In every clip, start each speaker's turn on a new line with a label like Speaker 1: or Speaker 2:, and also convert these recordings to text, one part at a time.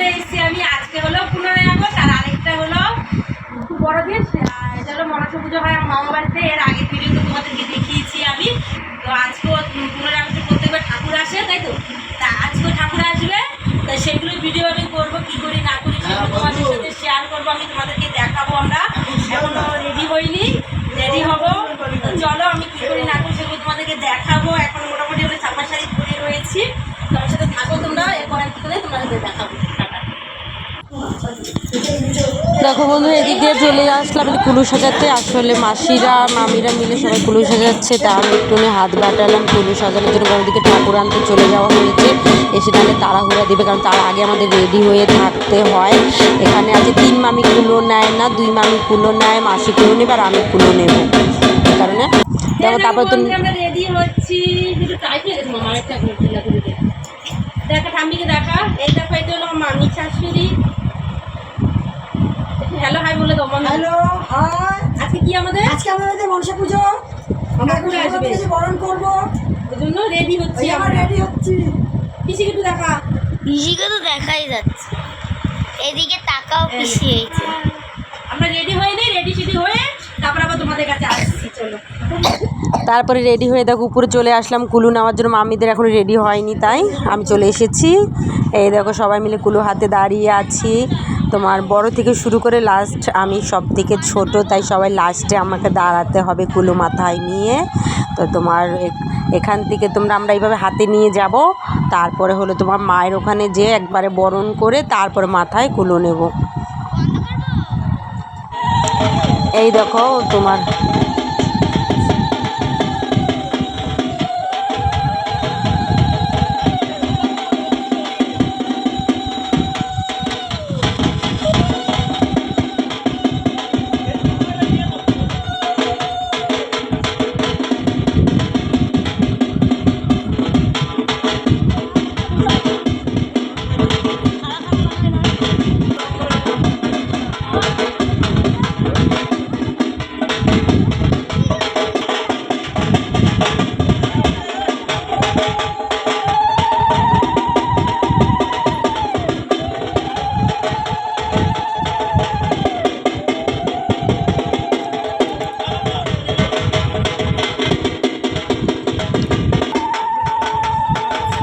Speaker 1: চলে এসেছি আমি। আজকে হলো পুনরায় আগস্ট আর আরেকটা হলো খুব বড় দিন। এটা হলো মনসা পুজো হয় আমার মামা বাড়িতে। এর আগের ভিডিওতে তোমাদেরকে দেখিয়েছি আমি। তো আজকেও
Speaker 2: দেখো বন্ধু, এদিক দিয়ে চলে আসলাম কুলু সাজাতে। আসলে মাসিরা, মামিরা মিলে সবাই কুলু সাজাচ্ছে। তা আমি একটু হাত বাটালাম কুলু সাজানোর জন্য। ওদিকে ঠাকুর আনতে চলে যাওয়া হয়েছে। এসে তাহলে তাড়াহুড়া দিবে, কারণ তার আগে আমাদের রেডি হয়ে থাকতে হয়। এখানে আছে তিন মামি কুলো নেয় না, দুই মামি কুলো নেয়, মাসি কুলো নেবে আর আমি কুলো নেব। কারণে। দেখো, তারপর তো
Speaker 1: দেখা দেখা। এই মামি শাশুড়ি। হ্যালো হাই বলে দাও মামি হ্যালো
Speaker 3: হাই
Speaker 1: আজকে কি আমাদের?
Speaker 3: আজকে আমাদের মনসা পুজো।
Speaker 1: আমরা ঠাকুর আসবে।
Speaker 3: বরণ করব।
Speaker 1: ওই জন্য রেডি হচ্ছি আমরা রেডি
Speaker 3: হচ্ছি।
Speaker 1: পিসিকে একটু দেখা।
Speaker 4: পিসিকে তো দেখাই যাচ্ছে। এদিকে তাকাও পিসি হয়েছে
Speaker 1: আমরা রেডি হয়ে নেই রেডি সেডি হয়ে তারপর আবার তোমাদের কাছে আসছি চলো।
Speaker 2: তারপরে রেডি হয়ে দেখো উপরে চলে আসলাম কুলু নেওয়ার জন্য। মামিদের এখন রেডি হয়নি তাই আমি চলে এসেছি। এই দেখো সবাই মিলে কুলু হাতে দাঁড়িয়ে আছি। তোমার বড় থেকে শুরু করে লাস্ট আমি সব থেকে ছোট, তাই সবাই লাস্টে আমাকে দাঁড়াতে হবে কুলো মাথায় নিয়ে। তো তোমার এখান থেকে তোমরা আমরা এইভাবে হাতে নিয়ে যাব। তারপরে হলো তোমার মায়ের ওখানে যে একবারে বরণ করে তারপরে মাথায় কুলো নেব। এই দেখো তোমার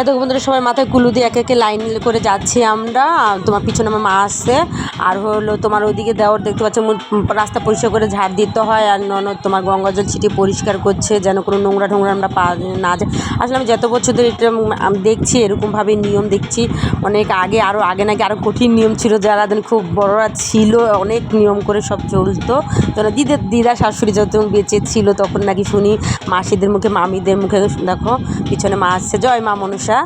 Speaker 2: এত বন্ধুরা সবাই মাথায় কুলু দিয়ে একে একে লাইন করে যাচ্ছি আমরা। তোমার পিছনে আমার মা আসছে আর হলো তোমার ওইদিকে দেওয়ার দেখতে পাচ্ছ রাস্তা পরিষ্কার করে ঝাড় দিতে হয়। আর ননদ তোমার গঙ্গা জল ছিটিয়ে পরিষ্কার করছে যেন কোনো নোংরা টোংরা আমরা পা না যায়। আসলে আমি যত বছর ধরে এটা দেখছি, এরকমভাবে নিয়ম দেখছি। অনেক আগে আরও আগে নাকি আরও কঠিন নিয়ম ছিল। যারা দিন খুব বড়রা ছিল, অনেক নিয়ম করে সব চলতো। তো দিদের দিদা শাশুড়ি যত বেঁচে ছিল তখন নাকি শুনি মাসিদের মুখে, মামিদের মুখে, দেখো, পিছনে মা আসছে। জয় মা মনসা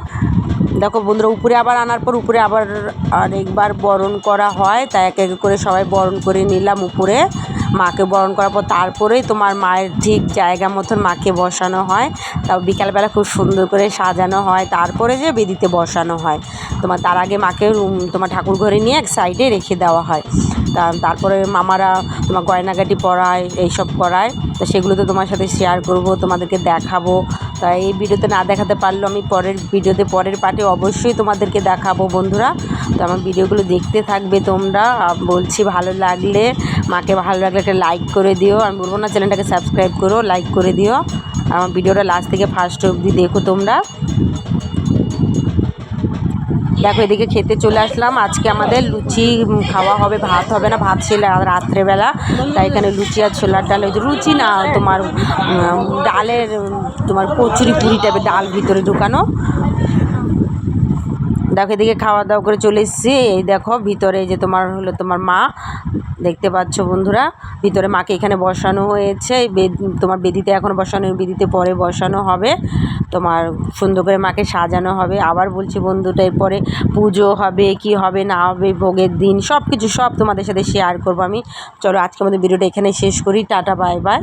Speaker 2: দেখো বন্ধুরা, উপরে আবার আনার পর উপরে আবার আরেকবার বরণ করা হয়। তাই এক এক করে সবাই বরণ করে নিলাম উপরে। মাকে বরণ করার পর তারপরেই তোমার মায়ের ঠিক জায়গা মতন মাকে বসানো হয়। তাও বিকালবেলা খুব সুন্দর করে সাজানো হয়। তারপরে যে বেদিতে বসানো হয়। তোমার তার আগে মাকে রুম তোমার ঠাকুর ঘরে নিয়ে এক সাইডে রেখে দেওয়া হয়। তা তারপরে মামারা তোমার গয়নাগাটি পরায়, এইসব করায় তো সেগুলো তো তোমার সাথে শেয়ার করব, তোমাদেরকে দেখাবো। তা এই ভিডিওতে না দেখাতে পারলেও আমি পরের ভিডিওতে, পরের পার্টে অবশ্যই তোমাদেরকে দেখাবো বন্ধুরা। তো আমার ভিডিওগুলো দেখতে থাকবে তোমরা। বলছি ভালো লাগলে, মাকে ভালো লাগলে একটা লাইক করে দিও। আমি বলব না চ্যানেলটাকে সাবস্ক্রাইব করো লাইক করে দিও। আমার ভিডিওটা লাস্ট থেকে ফার্স্ট অবধি দেখো তোমরা। দেখো, এদিকে খেতে চলে আসলাম। আজকে আমাদের লুচি খাওয়া হবে, ভাত হবে না, ভাত ছিল রাত্রেবেলা। তাই এখানে লুচি আর ছোলার ডাল, ওই লুচি না, তোমার ডালের তোমার কচুরি পুরি টাইপের ডাল ভিতরে ঢুকানো। দেখো এদিকে খাওয়া দাওয়া করে চলে এসেছি। এই দেখো ভিতরে যে তোমার হলো তোমার মা। দেখতে পাচ্ছ বন্ধুরা, ভিতরে মাকে এখানে বসানো হয়েছে। তোমার বেদিতে এখন বসানো বেদিতে পরে বসানো হবে। তোমার সুন্দর করে মাকে সাজানো হবে। আবার বলছি বন্ধুটা এরপরে পুজো হবে, কি হবে, না হবে, ভোগের দিন সব কিছু সব তোমাদের সাথে শেয়ার করব আমি। চলো আজকে আমাদের ভিডিওটা এখানে শেষ করি। Tata bye bye